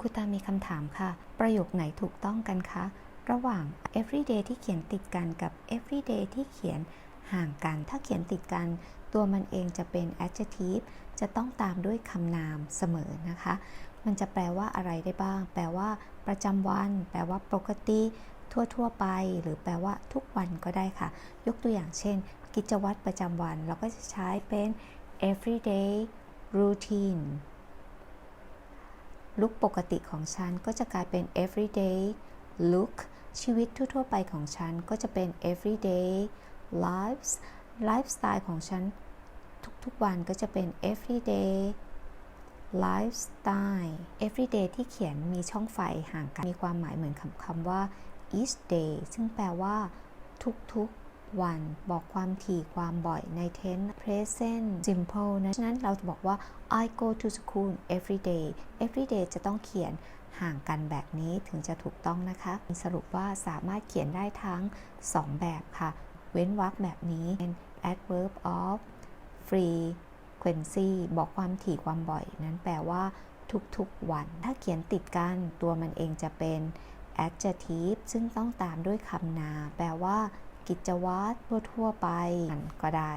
ครูตามีคำถามค่ะ ประโยคไหนถูกต้องกันคะ ระหว่าง everyday ที่เขียนติดกันกับ everyday ที่เขียนห่างกัน ถ้าเขียนติดกัน ตัวมันเองจะเป็น adjective จะต้องตามด้วยคำนามเสมอนะคะ มันจะแปลว่าอะไรได้บ้าง แปลว่า ประจำวัน แปลว่าปกติ ทั่ว ๆ ไป หรือแปลว่าทุกวันก็ได้ค่ะ ยกตัวอย่างเช่น กิจวัตรประจำวัน เราก็จะใช้เป็น everyday routine ลุคปกติของฉันก็จะกลายเป็น everyday look ชีวิตทั่วๆไปของฉันก็จะเป็น everyday lives lifestyle ของฉัน ทุกๆวันก็จะเป็น everyday lifestyle everyday ที่เขียนมีช่องไฟห่างกัน มีความหมายเหมือนคำคำว่า each day ซึ่งแปลว่าทุกๆ วันบอกความถี่ความบ่อยใน tense present simple นะฉะนั้นเราจะบอกว่า I go to school every day every day จะต้องเขียนห่างกันแบบนี้ถึงจะถูกต้องนะคะ สรุปว่าสามารถเขียนได้ทั้ง 2 แบบค่ะ เว้นวรรคแบบนี้เป็น adverb of frequency บอกความถี่ความบ่อย นั้นแปลว่าทุกๆวัน ถ้าเขียนติดกันตัวมันเองจะเป็น adjective ซึ่งต้องตามด้วยคำนามแปลว่า กิจวัตรทั่วๆไปก็ได้